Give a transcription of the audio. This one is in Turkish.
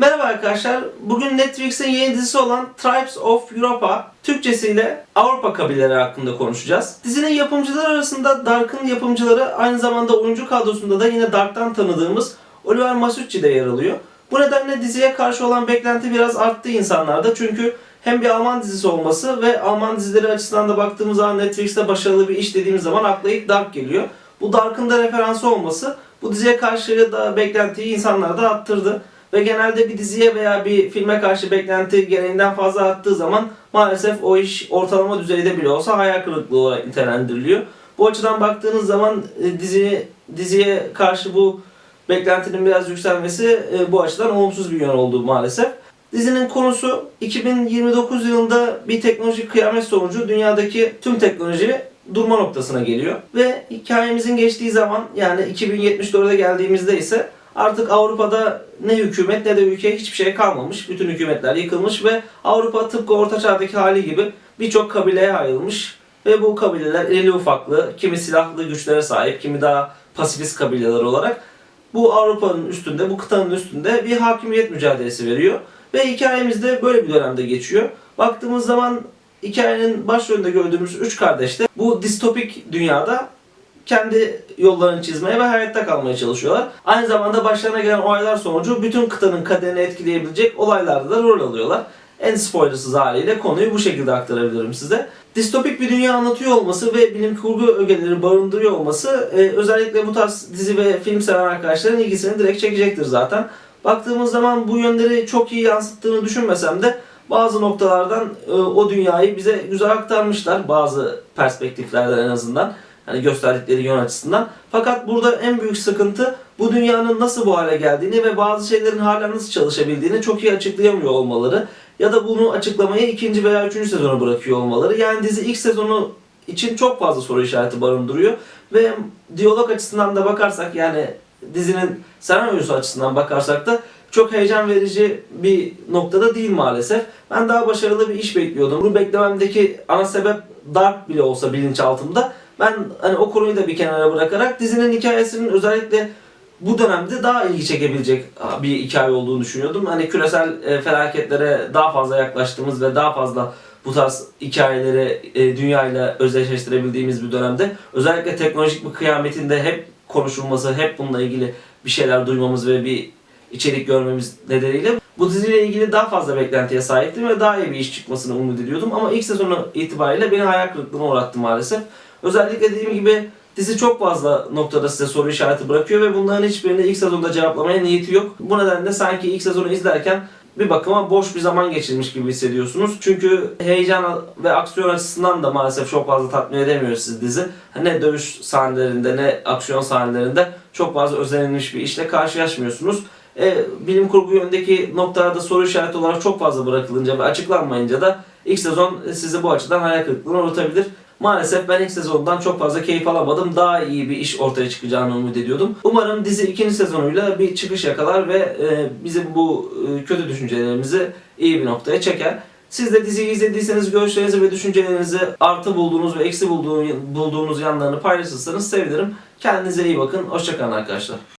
Merhaba arkadaşlar. Bugün Netflix'in yeni dizisi olan Tribes of Europa, Türkçesiyle Avrupa kabileleri hakkında konuşacağız. Dizinin yapımcıları arasında Dark'ın yapımcıları aynı zamanda oyuncu kadrosunda da yine Dark'tan tanıdığımız Oliver Masucci de yer alıyor. Bu nedenle diziye karşı olan beklenti biraz arttı insanlarda. Çünkü hem bir Alman dizisi olması ve Alman dizileri açısından da baktığımız zaman Netflix'te başarılı bir iş dediğimiz zaman akla ilk Dark geliyor. Bu Dark'ın da referansı olması bu diziye karşı da beklentiyi insanlarda arttırdı. Ve genelde bir diziye veya bir filme karşı beklenti gereğinden fazla arttığı zaman maalesef o iş ortalama düzeyde bile olsa hayal kırıklığı olarak nitelendiriliyor. Bu açıdan baktığınız zaman e, dizi diziye karşı bu beklentinin biraz yükselmesi e, bu açıdan olumsuz bir yön oldu maalesef. Dizinin konusu 2029 yılında bir teknolojik kıyamet sonucu dünyadaki tüm teknoloji durma noktasına geliyor. Ve hikayemizin geçtiği zaman yani 2074'e geldiğimizde ise artık Avrupa'da ne hükümet ne de ülke hiçbir şey kalmamış. Bütün hükümetler yıkılmış ve Avrupa tıpkı Orta Çağ'daki hali gibi birçok kabileye ayrılmış. Ve bu kabileler irili ufaklı, kimi silahlı güçlere sahip, kimi daha pasifist kabileler olarak bu Avrupa'nın üstünde, bu kıtanın üstünde bir hakimiyet mücadelesi veriyor. Ve hikayemiz de böyle bir dönemde geçiyor. Baktığımız zaman hikayenin başrolünde gördüğümüz üç kardeş de bu distopik dünyada kendi yollarını çizmeye ve hayatta kalmaya çalışıyorlar. Aynı zamanda başlarına gelen olaylar sonucu bütün kıtanın kaderini etkileyebilecek olaylarda da rol alıyorlar. En spoilersız haliyle konuyu bu şekilde aktarabilirim size. Distopik bir dünya anlatıyor olması ve bilim kurgu ögeleri barındırıyor olması e, özellikle bu tarz dizi ve film seven arkadaşların ilgisini direkt çekecektir zaten. Baktığımız zaman bu yönleri çok iyi yansıttığını düşünmesem de bazı noktalardan e, o dünyayı bize güzel aktarmışlar. Bazı perspektiflerden en azından. Hani gösterdikleri yön açısından. Fakat burada en büyük sıkıntı bu dünyanın nasıl bu hale geldiğini ve bazı şeylerin hala nasıl çalışabildiğini çok iyi açıklayamıyor olmaları. Ya da bunu açıklamayı ikinci veya üçüncü sezona bırakıyor olmaları. Yani dizi ilk sezonu için çok fazla soru işareti barındırıyor. Ve diyalog açısından da bakarsak yani dizinin senaryosu açısından bakarsak da çok heyecan verici bir noktada değil maalesef. Ben daha başarılı bir iş bekliyordum. Bu beklememdeki ana sebep Dark bile olsa bilinçaltımda. Ben hani o konuyu da bir kenara bırakarak dizinin hikayesinin özellikle bu dönemde daha ilgi çekebilecek bir hikaye olduğunu düşünüyordum. Hani küresel e, felaketlere daha fazla yaklaştığımız ve daha fazla bu tarz hikayeleri e, dünyayla özdeşleştirebildiğimiz bir dönemde özellikle teknolojik bir kıyametinde hep konuşulması, hep bununla ilgili bir şeyler duymamız ve bir içerik görmemiz nedeniyle bu diziyle ilgili daha fazla beklentiye sahiptim ve daha iyi bir iş çıkmasını umut ediyordum. Ama ilk sezonu itibariyle beni hayal kırıklığına uğrattı maalesef. Özellikle dediğim gibi dizi çok fazla noktada size soru işareti bırakıyor ve bunların hiçbirini ilk sezonda cevaplamaya niyeti yok. Bu nedenle sanki ilk sezonu izlerken bir bakıma boş bir zaman geçirmiş gibi hissediyorsunuz. Çünkü heyecan ve aksiyon açısından da maalesef çok fazla tatmin edemiyor sizi dizi. Ne dövüş sahnelerinde ne aksiyon sahnelerinde çok fazla özenilmiş bir işle karşılaşmıyorsunuz. E, bilim kurgu yönündeki noktalarda soru işareti olarak çok fazla bırakılınca ve açıklanmayınca da ilk sezon sizi bu açıdan hayal kırıklığına uğratabilir. Maalesef ben ilk sezondan çok fazla keyif alamadım. Daha iyi bir iş ortaya çıkacağını umut ediyordum. Umarım dizi ikinci sezonuyla bir çıkış yakalar ve e, bizim bu e, kötü düşüncelerimizi iyi bir noktaya çeker. Siz de diziyi izlediyseniz görüşlerinizi ve düşüncelerinizi artı bulduğunuz ve eksi bulduğunuz, bulduğunuz yanlarını paylaşırsanız sevinirim. Kendinize iyi bakın. Hoşçakalın arkadaşlar.